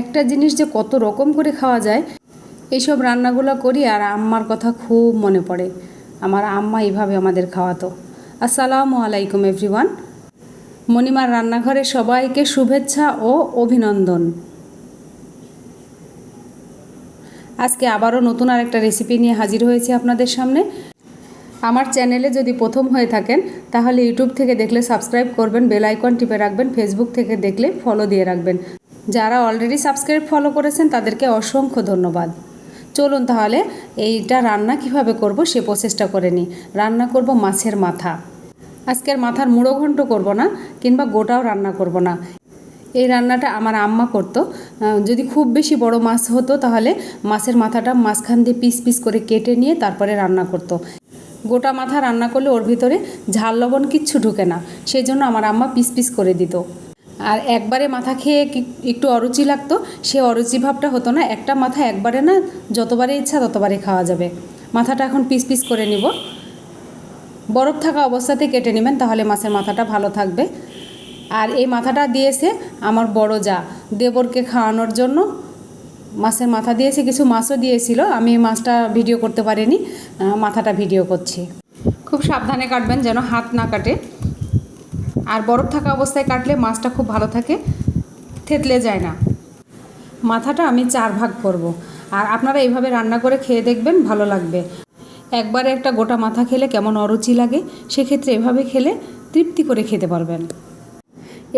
একটা জিনিস যে কত রকম করে খাওয়া যায় এইসব রান্নাগুলো করি আর আম্মার কথা খুব মনে পড়ে। আমার আম্মা এইভাবে আমাদের খাওয়াতো। আসসালামু আলাইকুম, এভরিওয়ান। মণিমার রান্নাঘরে সবাইকে শুভেচ্ছা ও অভিনন্দন। আজকে আবারও নতুন আর একটা রেসিপি নিয়ে হাজির হয়েছি আপনাদের সামনে। আমার চ্যানেলে যদি প্রথম হয়ে থাকেন, তাহলে ইউটিউব থেকে দেখলে সাবস্ক্রাইব করবেন, বেল আইকন টিপে রাখবেন, ফেসবুক থেকে দেখলে ফলো দিয়ে রাখবেন। যারা অলরেডি সাবস্ক্রাইব ফলো করেছেন, তাদেরকে অসংখ্য ধন্যবাদ। চলুন তাহলে, এইটা রান্না কীভাবে করব সে প্রসেসটা করে নিই। রান্না করব মাছের মাথা। আজকের মাথার মুড়ো ঘন্ট করব না, কিংবা গোটাও রান্না করব না। এই রান্নাটা আমার আম্মা করতো। যদি খুব বেশি বড় মাছ হতো, তাহলে মাছের মাথাটা মাঝখান দিয়ে পিস পিস করে কেটে নিয়ে তারপরে রান্না করতো। গোটা মাথা রান্না করলে ওর ভিতরে ঝাল লবণ কিচ্ছু ঢুকে না। সেই জন্য আমার আম্মা পিস পিস করে দিত। আর একবারে মাথা খেয়ে একটু অরুচি লাগতো, সে অরুচি ভাবটা হতো না। একটা মাথা একবারে না যতবারে ইচ্ছা ততবারে খাওয়া যাবে। মাথাটা এখন পিস পিস করে নিব। বরফ থাকা অবস্থাতে কেটে নেবেন, তাহলে মাছের মাথাটা ভালো থাকবে। আর এই মাথাটা দিয়েছে আমার বড় যা, দেবরকে খাওয়ানোর জন্য। মাছের মাথা দিয়েছে, কিছু মাছও দিয়েছিল। আমি মাছটা ভিডিও করতে পারিনি মাথাটা ভিডিও করছি। খুব সাবধানে কাটবেন যেন হাত না কাটে। আর বরফ থাকা অবস্থায় কাটলে মাছটা খুব ভালো থাকে, থেতলে যায় না। মাথাটা আমি চার ভাগ করব। আর আপনারা এইভাবে রান্না করে খেয়ে দেখবেন, ভালো লাগবে। একবারে একটা গোটা মাথা খেলে কেমন অরুচি লাগে, সেক্ষেত্রে এভাবে খেলে তৃপ্তি করে খেতে পারবেন।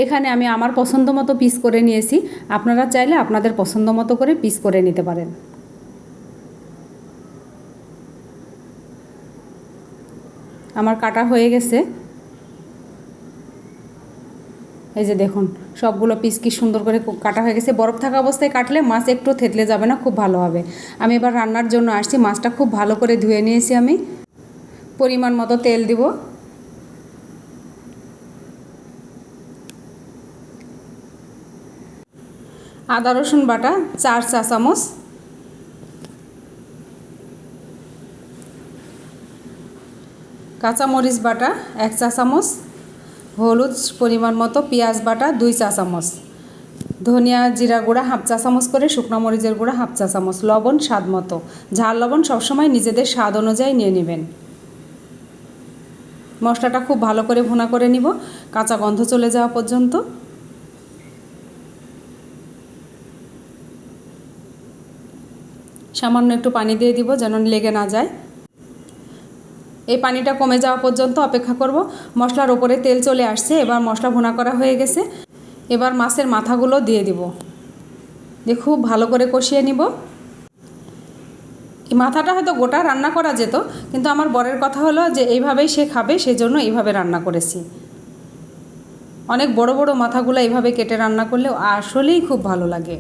এখানে আমি আমার পছন্দ মতো পিস করে নিয়েছি। আপনারা চাইলে আপনাদের পছন্দ মতো করে পিস করে নিতে পারেন। আমার কাটা হয়ে গেছে। এই যে দেখুন, সবগুলো পিস কি সুন্দর করে কাটা হয়ে গেছে। বরফ থাকা অবস্থায় কাটলে মাছ একটু থেতলে যাবে না, খুব ভালো হবে। আমি এবার রান্নার জন্য আসছি, মাছটা খুব ভালো করে ধুয়ে নিয়েছি আমি। পরিমাণ মতো তেল দিব। আদা, রসুন বাটা, চার চা চামচ। কাঁচামরিচ বাটা, এক চা চামচ। হলুদ পরিমাণ মতো পেঁয়াজ বাটা দুই চা চামচ, ধনিয়া জিরা গুঁড়া হাফ চা চামচ করে শুকনো মরিচের গুঁড়া হাফ চা চামচ, লবণ স্বাদ মতো। ঝাল লবণ সবসময় নিজেদের স্বাদ অনুযায়ী নিয়ে নেবেন। মশলাটা খুব ভালো করে ভুনা করে নিব, কাঁচা গন্ধ চলে যাওয়া পর্যন্ত। সামান্য একটু পানি দিয়ে দিব যেন লেগে না যায়। এই পানিটা কমে যাওয়া পর্যন্ত অপেক্ষা করব। মশলার ওপরে তেল চলে আসছে, এবার মশলা ভুনা করা হয়ে গেছে। এবার মাছের মাথাগুলো দিয়ে দিব। দিয়ে খুব ভালো করে কষিয়ে নিব। মাথাটা হয়তো গোটা রান্না করা যেত, কিন্তু আমার বরের কথা হলো যে এইভাবেই সে খাবে, সেজন্য এইভাবে রান্না করেছি। অনেক বড় বড় মাথাগুলো এইভাবে কেটে রান্না করলেও আসলেই খুব ভালো লাগে।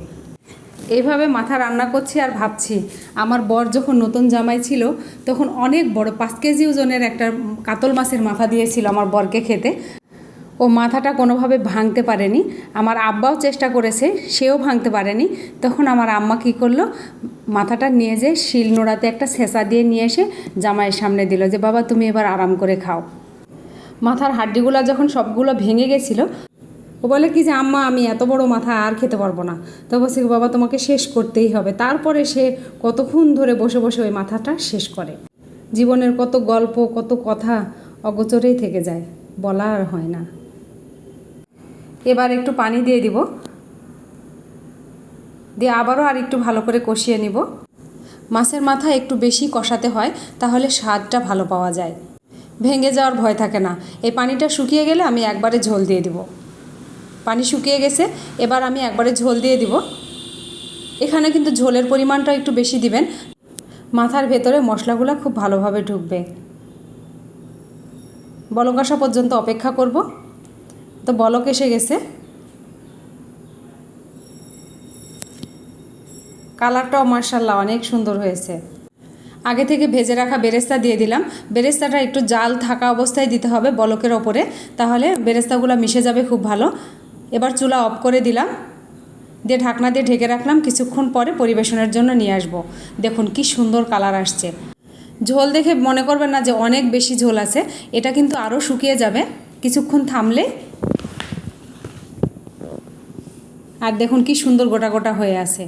এইভাবে মাথা রান্না করছি আর ভাবছি, আমার বর যখন নতুন জামাই ছিল, তখন অনেক বড় পাঁচ কেজি ওজনের একটা কাতল মাছের মাথা দিয়েছিল আমার বরকে খেতে। ও মাথাটা কোনোভাবে ভাঙতে পারেনি। আমার আব্বাও চেষ্টা করেছে, সেও ভাঙতে পারেনি। তখন আমার আম্মা কী করল, মাথাটা নিয়ে যেয়ে শিল নোড়াতে একটা ছেঁচা দিয়ে নিয়ে এসে জামাইয়ের সামনে দিল যে, বাবা, তুমি এবার আরাম করে খাও। মাথার হাড্ডিগুলো যখন সবগুলো ভেঙে গেছিল ও বলে কি যে, আম্মা, আমি এত বড় মাথা আর খেতে পারব না। তো বলছি বাবা, তোমাকে শেষ করতেই হবে। তারপরে সে কতক্ষণ ধরে বসে বসে ওই মাথাটা শেষ করে। জীবনের কত গল্প, কত কথা অগোচরেই থেকে যায় বলা আর হয় না। এবার একটু পানি দিয়ে দিব। দিয়ে আবারও আর একটু ভালো করে কষিয়ে নিব। মাছের মাথা একটু বেশি কষাতে হয়, তাহলে স্বাদটা ভালো পাওয়া যায়। ভেঙে যাওয়ার ভয় থাকে না। এই পানিটা শুকিয়ে গেলে আমি একবারে ঝোল দিয়ে দিব। পানি শুকিয়ে গেছে, এবার আমি একবারে ঝোল দিয়ে দিব। এখানে কিন্তু ঝোলের পরিমাণটা একটু বেশি দিবেন। মাথার ভেতরে মশলাগুলো খুব ভালোভাবে ঢুকবে। বলক আসা পর্যন্ত অপেক্ষা করব। তো বলক এসে গেছে। কালারটাও মার্শাল্লাহ অনেক সুন্দর হয়েছে। আগে থেকে ভেজে রাখা বেরেস্তা দিয়ে দিলাম। বেরেস্তাটা একটু জাল থাকা অবস্থায় দিতে হবে বলকের ওপরে। তাহলে বেরেস্তাগুলো মিশে যাবে খুব ভালো। এবার চুলা অফ করে দিলাম। দিয়ে ঢাকনা দিয়ে ঢেকে রাখলাম। কিছুক্ষণ পরে পরিবেশনের জন্য নিয়ে আসব। দেখুন কি সুন্দর কালার আসছে। ঝোল দেখে মনে করবেন না যে অনেক বেশি ঝোল আছে। এটা কিন্তু আরও শুকিয়ে যাবে। কিছুক্ষণ থামলে আর দেখুন কি সুন্দর গোটা গোটা হয়ে আছে।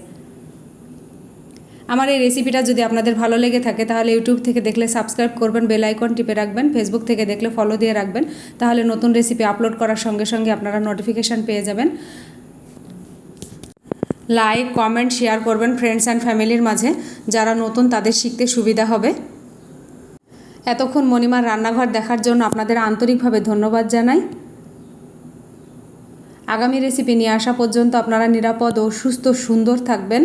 আমার এই রেসিপিটা যদি আপনাদের ভালো লেগে থাকে, তাহলে ইউটিউব থেকে দেখলে সাবস্ক্রাইব করবেন বেল আইকন টিপে রাখবেন ফেসবুক থেকে দেখলে ফলো দিয়ে রাখবেন, তাহলে নতুন রেসিপি আপলোড করার সঙ্গে সঙ্গে আপনারা নোটিফিকেশান পেয়ে যাবেন। লাইক কমেন্ট শেয়ার করবেন ফ্রেন্ডস অ্যান্ড ফ্যামিলির মাঝে, যারা নতুন তাদের শিখতে সুবিধা হবে। এতক্ষণ মণিমার রান্নাঘর দেখার জন্য আপনাদের আন্তরিকভাবে ধন্যবাদ জানাই। আগামী রেসিপি নিয়ে আসা পর্যন্ত আপনারা নিরাপদ ও সুস্থ সুন্দর থাকবেন।